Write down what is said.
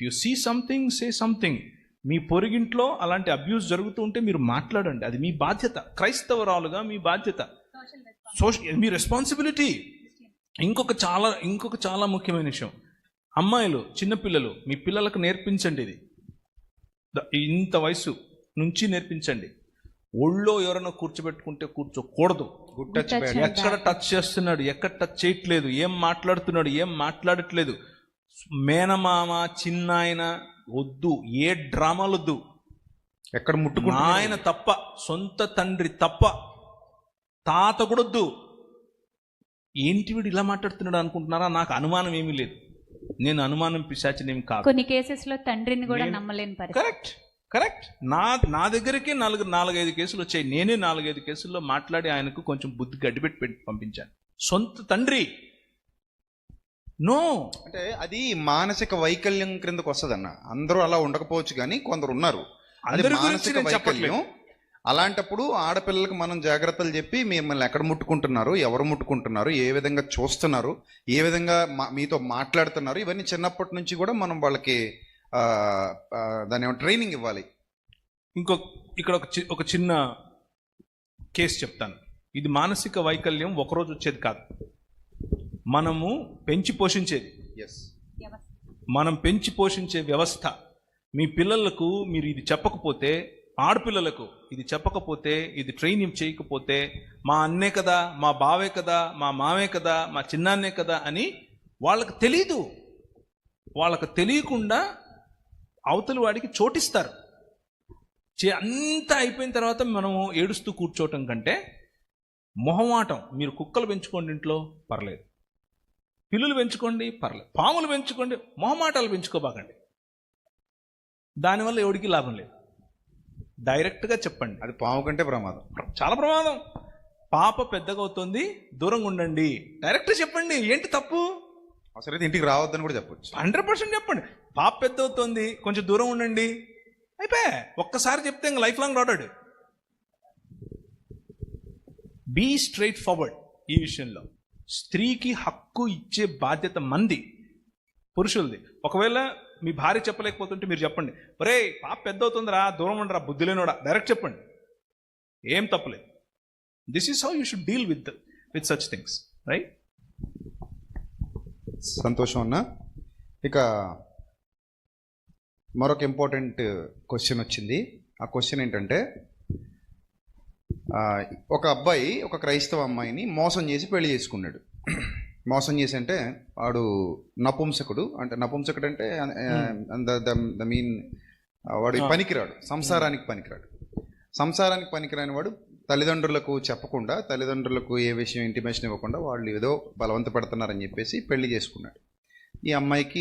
If you see something say something మీ పొరుగింట్లో అలాంటి abuse జరుగుతూ ఉంటే మీరు మాట్లాడండి. అది మీ బాధ్యత. క్రైస్తవరాలుగా మీ బాధ్యత. సోషల్ మీ రెస్పాన్సిబిలిటీ ఇంకొక చాలా ఇంకొక చాలా ముఖ్యమైన విషయం. అమ్మాయిలు చిన్నపిల్లలు మీ పిల్లలకు నేర్పించండి ఇది. ఇంత వయసు నుంచి నేర్పించండి. ఒళ్ళో ఎవరైనా కూర్చోబెట్టుకుంటే కూర్చోకూడదు. గుడ్ టచ్ ఎక్కడ టచ్ చేస్తున్నాడు? ఎక్కడ టచ్ చేయట్లేదు? ఏం మాట్లాడుతున్నాడు? ఏం మాట్లాడట్లేదు? మేనమామ చిన్నాయన వద్దు ఏ డ్రామాలు వద్దు ఎక్కడ ముట్టుకుంటున్నా ఆయన తప్ప సొంత తండ్రి తప్ప తాత కూడా వద్దు. ఏంటి వీడు ఇలా మాట్లాడుతున్నాడు అనుకుంటున్నారా? నాకు అనుమానం ఏమీ లేదు. నేను అనుమానం పిశాచినేమి కాదు. కొన్ని కేసెస్లో తండ్రిని కూడా నమ్మలేని పరిస్థితి. Correct correct. నా నా దగ్గరికి నాలుగు నాలుగైదు కేసులు వచ్చాయి. నేనే నాలుగైదు కేసుల్లో మాట్లాడి ఆయనకు కొంచెం బుద్ధి గడ్డిపెట్టి పెట్టి పంపించాను. సొంత తండ్రి నో. అంటే అది మానసిక వైకల్యం క్రిందకు వస్తుందన్న అందరూ అలా ఉండకపోవచ్చు కానీ కొందరు ఉన్నారు అది మానసిక వైకల్యం. అలాంటప్పుడు ఆడపిల్లలకు మనం జాగ్రత్తలు చెప్పి మిమ్మల్ని ఎక్కడ ముట్టుకుంటున్నారు ఎవరు ముట్టుకుంటున్నారు ఏ విధంగా చూస్తున్నారు ఏ విధంగా మీతో మాట్లాడుతున్నారు ఇవన్నీ చిన్నప్పటి నుంచి కూడా మనం వాళ్ళకి దాని ట్రైనింగ్ ఇవ్వాలి. ఇంకో ఇక్కడ ఒక చి- ఒక చిన్న కేసు చెప్తాను. ఇది మానసిక వైకల్యం ఒకరోజు వచ్చేది కాదు. మనము పెంచి పోషించేది. ఎస్ మనం పెంచి పోషించే వ్యవస్థ. మీ పిల్లలకు మీరు ఇది చెప్పకపోతే ఆడపిల్లలకు ఇది చెప్పకపోతే ఇది ట్రైనింగ్ చేయకపోతే మా అన్నే కదా మా బావే కదా మా మావే కదా మా చిన్నాన్నే కదా అని వాళ్ళకి తెలీదు. వాళ్ళకి తెలియకుండా అవతలి వాడికి చోటిస్తారు. చే అంతా అయిపోయిన తర్వాత మనము ఏడుస్తూ కూర్చోవటం కంటే మొహమాటం మీరు కుక్కలు పెంచుకోండి ఇంట్లో పర్లేదు. పిల్లులు పెంచుకోండి పర్లేదు పాములు పెంచుకోండి మొహమాటాలు పెంచుకోబాకండి. దానివల్ల ఎవడికి లాభం లేదు. డైరెక్ట్గా చెప్పండి. అది పాము కంటే ప్రమాదం. చాలా ప్రమాదం. పాప పెద్దగా అవుతుంది దూరంగా ఉండండి. డైరెక్ట్ చెప్పండి ఏంటి తప్పు? అవసరమైతే ఇంటికి రావద్దని కూడా చెప్పొచ్చు. హండ్రెడ్ పర్సెంట్ చెప్పండి. పాప పెద్ద అవుతుంది కొంచెం దూరం ఉండండి. అయిపోయా. ఒక్కసారి చెప్తే ఇంకా లైఫ్ లాంగ్ రాడాడు బీ స్ట్రైట్ ఫార్వర్డ్ ఈ విషయంలో. స్త్రీకి హక్కు ఇచ్చే బాధ్యత మంది పురుషులది. ఒకవేళ మీ భార్య చెప్పలేకపోతుంటే మీరు చెప్పండి ఒరే పాప పెద్ద అవుతుందిరా దూరం ఉండరా బుద్ధి లేనోడా? డైరెక్ట్ చెప్పండి. ఏం తప్పలేదు this is how you should deal with with such things right సంతోషం అన్న. ఇక మరొక ఇంపార్టెంట్ క్వశ్చన్ వచ్చింది. ఆ క్వశ్చన్ ఏంటంటే ఒక అబ్బాయి ఒక క్రైస్తవ అమ్మాయిని మోసం చేసి పెళ్ళి చేసుకున్నాడు. మోసం చేసి అంటే వాడు నపుంసకుడు. అంటే నపుంసకుడు అంటే ద మీన్ వాడు. పనికిరాడు. సంసారానికి పనికిరాడు. సంసారానికి పనికిరాని వాడు తల్లిదండ్రులకు చెప్పకుండా తల్లిదండ్రులకు ఏ విషయం ఇంటిమేషన్ ఇవ్వకుండా వాళ్ళు ఏదో బలవంత పెడుతున్నారని చెప్పేసి పెళ్ళి చేసుకున్నాడు. ఈ అమ్మాయికి